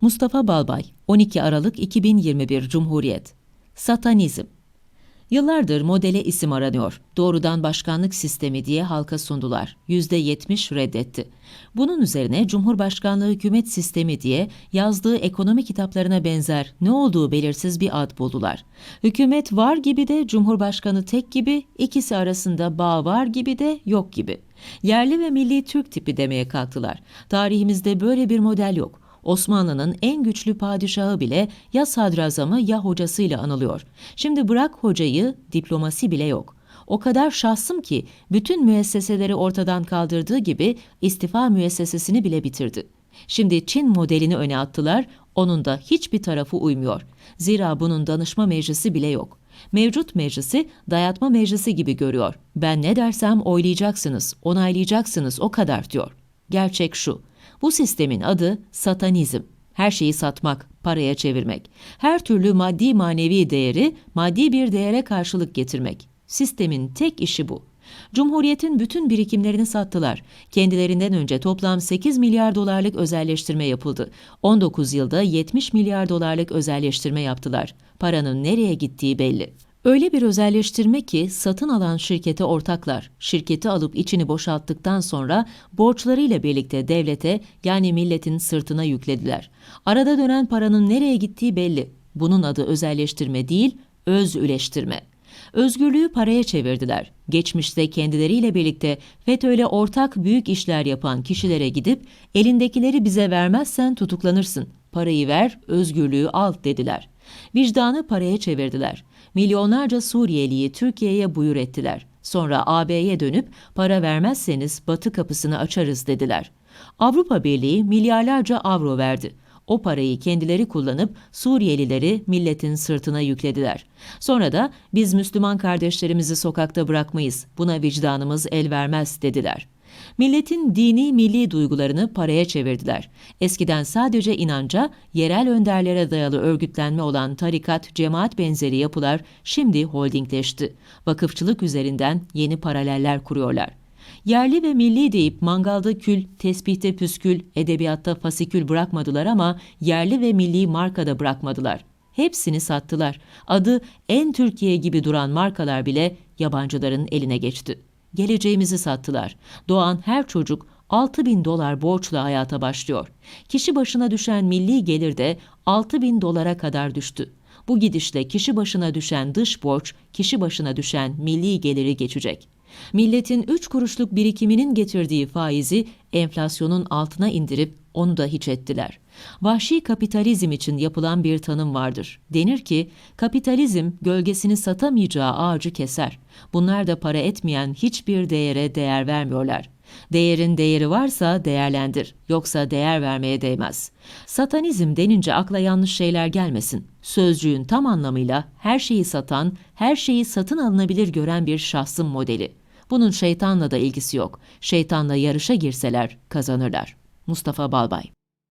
Mustafa Balbay, 12 Aralık 2021 Cumhuriyet. Satanizm. Yıllardır modele isim aranıyor. Doğrudan başkanlık sistemi diye halka sundular. %70 reddetti. Bunun üzerine Cumhurbaşkanlığı hükümet sistemi diye yazdığı ekonomi kitaplarına benzer ne olduğu belirsiz bir ad buldular. Hükümet var gibi de Cumhurbaşkanı tek gibi, ikisi arasında bağ var gibi de yok gibi. Yerli ve milli Türk tipi demeye kalktılar. Tarihimizde böyle bir model yok. Osmanlı'nın en güçlü padişahı bile ya sadrazamı ya hocasıyla anılıyor. Şimdi bırak hocayı, diplomasi bile yok. O kadar şahsım ki bütün müesseseleri ortadan kaldırdığı gibi istifa müessesesini bile bitirdi. Şimdi Çin modelini öne attılar, onun da hiçbir tarafı uymuyor. Zira bunun danışma meclisi bile yok. Mevcut meclisi dayatma meclisi gibi görüyor. Ben ne dersem oylayacaksınız, onaylayacaksınız o kadar diyor. Gerçek şu. Bu sistemin adı satanizm. Her şeyi satmak, paraya çevirmek. Her türlü maddi manevi değeri maddi bir değere karşılık getirmek. Sistemin tek işi bu. Cumhuriyetin bütün birikimlerini sattılar. Kendilerinden önce toplam 8 milyar dolarlık özelleştirme yapıldı. 19 yılda 70 milyar dolarlık özelleştirme yaptılar. Paranın nereye gittiği belli. Öyle bir özelleştirme ki satın alan şirkete ortaklar. Şirketi alıp içini boşalttıktan sonra borçlarıyla birlikte devlete yani milletin sırtına yüklediler. Arada dönen paranın nereye gittiği belli. Bunun adı özelleştirme değil, özüleştirme. Özgürlüğü paraya çevirdiler. Geçmişte kendileriyle birlikte FETÖ'yle ortak büyük işler yapan kişilere gidip elindekileri bize vermezsen tutuklanırsın. Parayı ver, özgürlüğü al dediler. Vicdanı paraya çevirdiler. Milyonlarca Suriyeliyi Türkiye'ye buyur ettiler. Sonra AB'ye dönüp para vermezseniz batı kapısını açarız dediler. Avrupa Birliği milyarlarca avro verdi. O parayı kendileri kullanıp Suriyelileri milletin sırtına yüklediler. Sonra da biz Müslüman kardeşlerimizi sokakta bırakmayız, buna vicdanımız el vermez dediler. Milletin dini milli duygularını paraya çevirdiler. Eskiden sadece inanca, yerel önderlere dayalı örgütlenme olan tarikat, cemaat benzeri yapılar şimdi holdingleşti. Vakıfçılık üzerinden yeni paraleller kuruyorlar. Yerli ve milli deyip mangalda kül, tesbihte püskül, edebiyatta fasikül bırakmadılar ama yerli ve milli markada bırakmadılar. Hepsini sattılar. Adı en Türkiye gibi duran markalar bile yabancıların eline geçti. Geleceğimizi sattılar. Doğan her çocuk 6 bin dolar borçla hayata başlıyor. Kişi başına düşen milli gelir de 6 bin dolara kadar düştü. Bu gidişle kişi başına düşen dış borç, kişi başına düşen milli geliri geçecek. Milletin 3 kuruşluk birikiminin getirdiği faizi enflasyonun altına indirip onu da hiç ettiler. Vahşi kapitalizm için yapılan bir tanım vardır. Denir ki, kapitalizm gölgesini satamayacağı ağacı keser. Bunlar da para etmeyen hiçbir değere değer vermiyorlar. Değerin değeri varsa değerlendir, yoksa değer vermeye değmez. Satanizm denince akla yanlış şeyler gelmesin. Sözcüğün tam anlamıyla her şeyi satan, her şeyi satın alınabilir gören bir şahsın modeli. Bunun şeytanla da ilgisi yok. Şeytanla yarışa girseler kazanırlar. Mustafa Balbay